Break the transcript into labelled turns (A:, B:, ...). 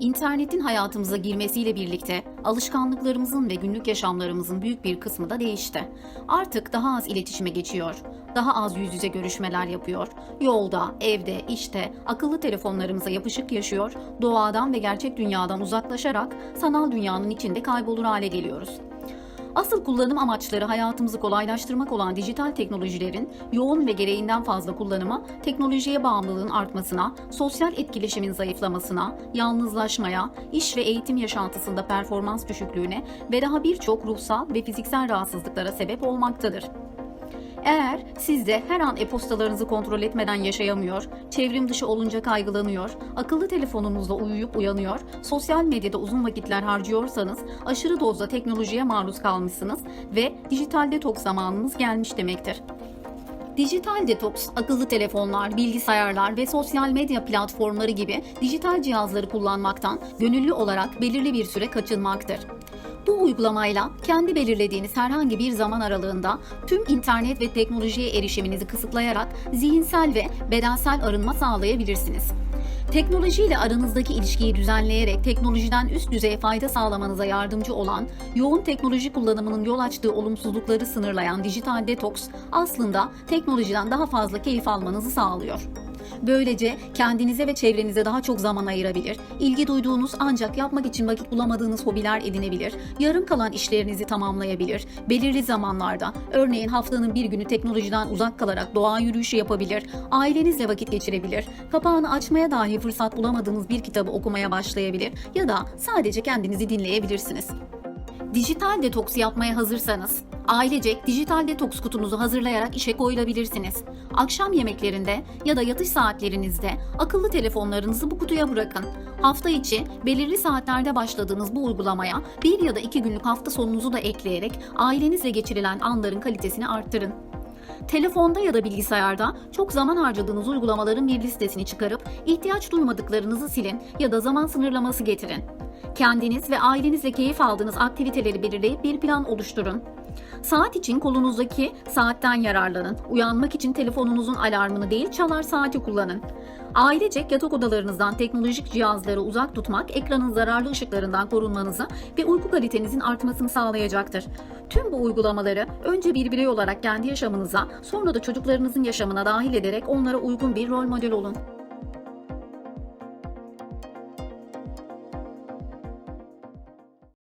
A: İnternetin hayatımıza girmesiyle birlikte alışkanlıklarımızın ve günlük yaşamlarımızın büyük bir kısmı da değişti. Artık daha az iletişime geçiyor, daha az yüz yüze görüşmeler yapıyor, yolda, evde, işte akıllı telefonlarımıza yapışık yaşıyor, doğadan ve gerçek dünyadan uzaklaşarak sanal dünyanın içinde kaybolur hale geliyoruz. Asıl kullanım amaçları hayatımızı kolaylaştırmak olan dijital teknolojilerin yoğun ve gereğinden fazla kullanımı teknolojiye bağımlılığın artmasına, sosyal etkileşimin zayıflamasına, yalnızlaşmaya, iş ve eğitim yaşantısında performans düşüklüğüne ve daha birçok ruhsal ve fiziksel rahatsızlıklara sebep olmaktadır. Eğer siz de her an e-postalarınızı kontrol etmeden yaşayamıyor, çevrim dışı olunca kaygılanıyor, akıllı telefonunuzla uyuyup uyanıyor, sosyal medyada uzun vakitler harcıyorsanız aşırı dozda teknolojiye maruz kalmışsınız ve dijital detoks zamanınız gelmiş demektir. Dijital detoks, akıllı telefonlar, bilgisayarlar ve sosyal medya platformları gibi dijital cihazları kullanmaktan gönüllü olarak belirli bir süre kaçınmaktır. Bu uygulamayla kendi belirlediğiniz herhangi bir zaman aralığında tüm internet ve teknolojiye erişiminizi kısıtlayarak zihinsel ve bedensel arınma sağlayabilirsiniz. Teknolojiyle aranızdaki ilişkiyi düzenleyerek teknolojiden üst düzey fayda sağlamanıza yardımcı olan, yoğun teknoloji kullanımının yol açtığı olumsuzlukları sınırlayan dijital detoks aslında teknolojiden daha fazla keyif almanızı sağlıyor. Böylece kendinize ve çevrenize daha çok zaman ayırabilir, ilgi duyduğunuz ancak yapmak için vakit bulamadığınız hobiler edinebilir, yarım kalan işlerinizi tamamlayabilir, belirli zamanlarda, örneğin haftanın bir günü teknolojiden uzak kalarak doğa yürüyüşü yapabilir, ailenizle vakit geçirebilir, kapağını açmaya dahi fırsat bulamadığınız bir kitabı okumaya başlayabilir ya da sadece kendinizi dinleyebilirsiniz. Dijital detoks yapmaya hazırsanız, ailecek dijital detoks kutunuzu hazırlayarak işe koyulabilirsiniz. Akşam yemeklerinde ya da yatış saatlerinizde akıllı telefonlarınızı bu kutuya bırakın. Hafta içi belirli saatlerde başladığınız bu uygulamaya bir ya da iki günlük hafta sonunuzu da ekleyerek ailenizle geçirilen anların kalitesini arttırın. Telefonda ya da bilgisayarda çok zaman harcadığınız uygulamaların bir listesini çıkarıp ihtiyaç duymadıklarınızı silin ya da zaman sınırlaması getirin. Kendiniz ve ailenizle keyif aldığınız aktiviteleri belirleyip bir plan oluşturun. Saat için kolunuzdaki saatten yararlanın. Uyanmak için telefonunuzun alarmını değil çalar saati kullanın. Ailecek yatak odalarınızdan teknolojik cihazları uzak tutmak ekranın zararlı ışıklarından korunmanızı ve uyku kalitenizin artmasını sağlayacaktır. Tüm bu uygulamaları önce bir birey olarak kendi yaşamınıza sonra da çocuklarınızın yaşamına dahil ederek onlara uygun bir rol model olun.